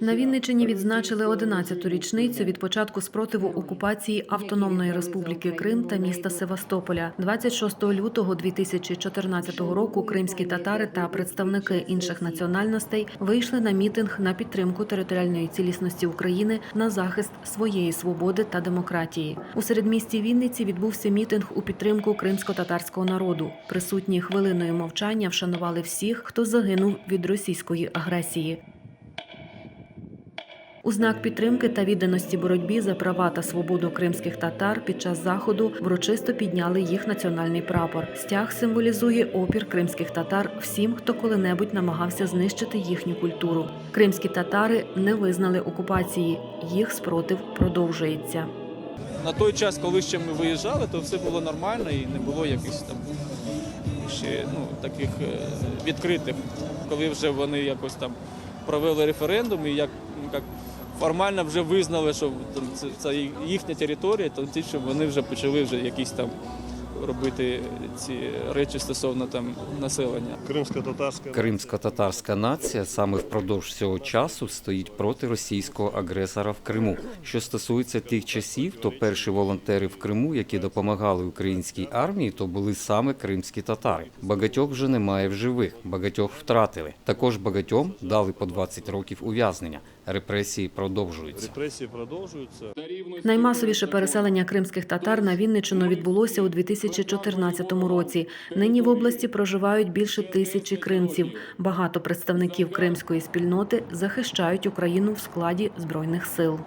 На Вінниччині відзначили 11-ту річницю від початку спротиву окупації Автономної Республіки Крим та міста Севастополя. 26 лютого 2014 року кримські татари та представники інших національностей вийшли на мітинг на підтримку територіальної цілісності України на захист своєї свободи та демократії. У середмісті Вінниці відбувся мітинг у підтримку кримсько-татарського народу. Присутні хвилиною мовчання вшанували всіх, хто загинув від російської агресії. У знак підтримки та відданості боротьбі за права та свободу кримських татар під час заходу врочисто підняли їх національний прапор. Стяг символізує опір кримських татар всім, хто коли-небудь намагався знищити їхню культуру. Кримські татари не визнали окупації. Їх спротив продовжується. На той час, коли ще ми виїжджали, то все було нормально і не було якихось там ще ну, таких е, відкритих. Коли вже вони якось там провели референдум і як, як формально вже визнали, що там це, це їхня територія, то ті, що вони вже почали вже якісь там робити ці речі стосовно там населення. Кримсько-татарська Кримсько-татарська нація саме впродовж цього часу стоїть проти російського агресора в Криму. Що стосується тих часів, то перші волонтери в Криму, які допомагали українській армії, то були саме кримські татари. Багатьох вже немає в живих, багатьох втратили. Також багатьом дали по 20 років ув'язнення. Репресії продовжуються. репресії продовжуються. Наймасовіше переселення кримських татар на Вінниччину відбулося у 2014 році. Нині в області проживають більше тисячі кримців. Багато представників кримської спільноти захищають Україну в складі збройних сил.